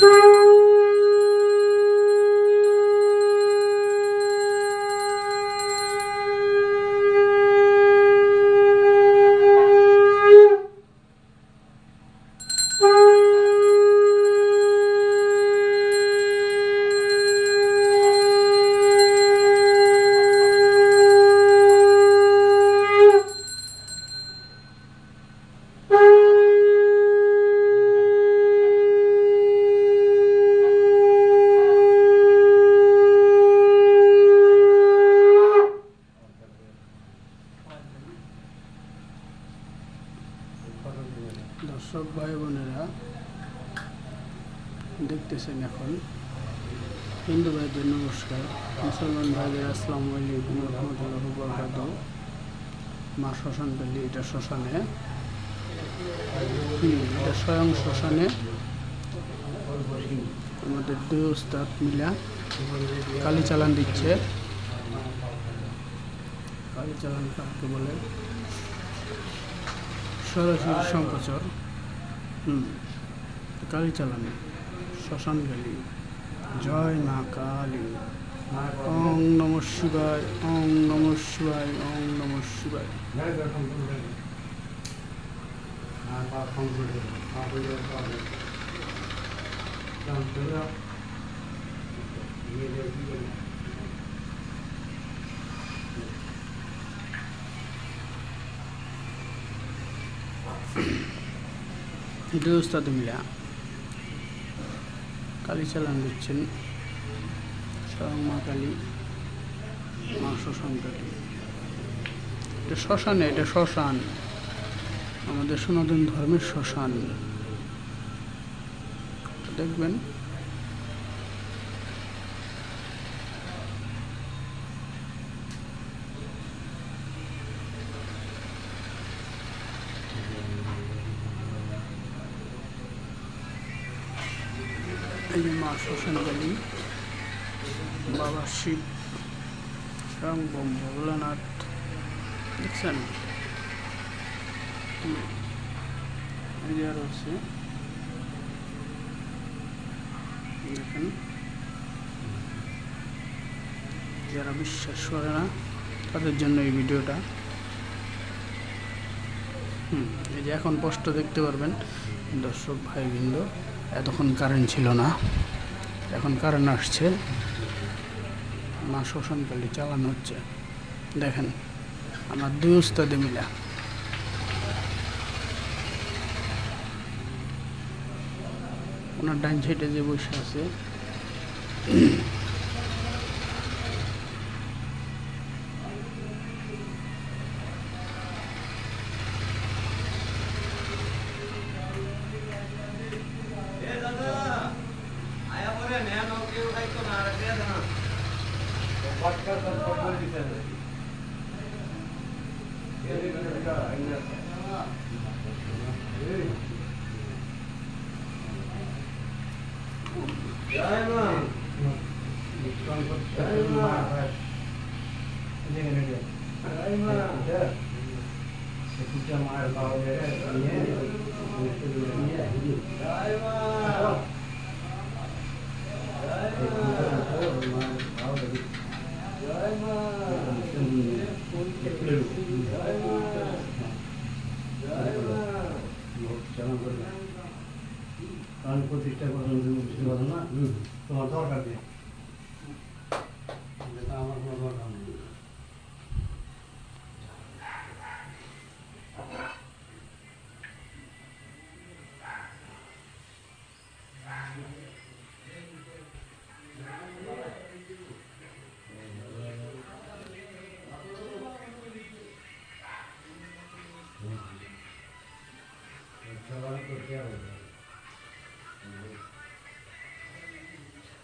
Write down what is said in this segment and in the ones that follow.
Bye. দর্শক ভাই বোনেরা, দেখতেছেন এখন। হিন্দু ভাইদের নমস্কার। মুসলমান ভাইদের আসসালাম আলাইকুম রহমতুল্লাহ বরকাত মা শ্মশান পেলি, এটা শ্মশানে। এটা স্বয়ং শ্মশানে। আমাদের দুই উস্তাদ মিলা কালি চালান দিচ্ছে। কালী চালান কাকে বলে? সরাসরি সম্প্রচার হুম কালী চালান শ্মশান গালি জয় মা কালী ওং নম শিবায় ওং নম শিবায় ওং নম শিবায় দুই উস্তাদ মিলা চালান দিচ্ছেন স্বয়ং মা কালী মা এটা শ্মশানে এটা শ্মশান আমাদের সনাতন ধর্মের শ্মশান দেখবেন মা শ্মশান কালী বাবা শিব বোম, ভোলানাথ, দেখছেন? যে দেখেন। যারা বিশ্বাস করে না, তাদের জন্য এই ভিডিওটা। হুম, এই যে এখন স্পষ্ট দেখতে পারবেন। দর্শক ভাইবৃন্দ, এতক্ষণ কারেন্ট ছিল না। এখন কারণ আসছে। মা শোষণকালে চালানো হচ্ছে। দেখেন, আমার দুই উস্তাদে মিলা। ওনার ডান সাইডে যে বসে আছে Yeah. প্রতিষ্ঠা করার জন্য বুঝতে পারো না? তোমার দরকার নেই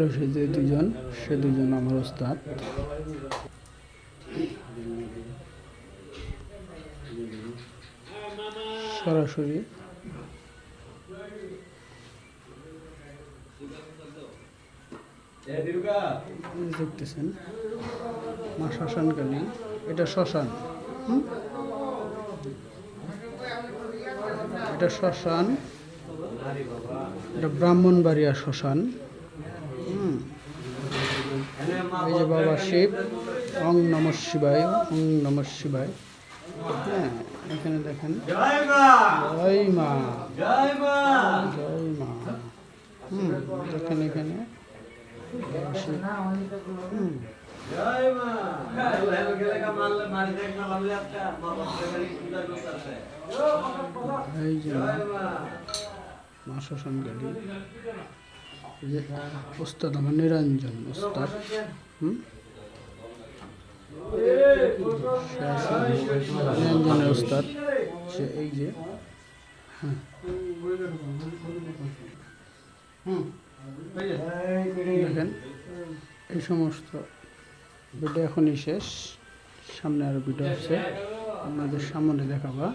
রয়েছে যে দুজন সে দুজন আমার ওস্তাদ। সরাসরি। দেখতেছেন, মা শ্মশানকালী এটা শ্মশান। এটা শ্মশান। এটা ব্রাহ্মণ ব্রাহ্মণবাড়িয়া শ্মশান। এই যে বাবা শিব অং নম শিবায় অং নম শিবায়। হ্যাঁ এখানে দেখেন। জয় মা। জয় মা। জয় মা হুম দেখেন এখানে। হুম। এই যে ওস্তাদ, আমার নিরঞ্জন ওস্তাদ। হুম? নিরঞ্জনের ওস্তাদ, সে এই যে হ্যাঁ। দেখেন, এই সমস্ত ভিডিও এখনই শেষ। সামনে আরও ভিডিও আছে, আপনাদের সামনে দেখাবা।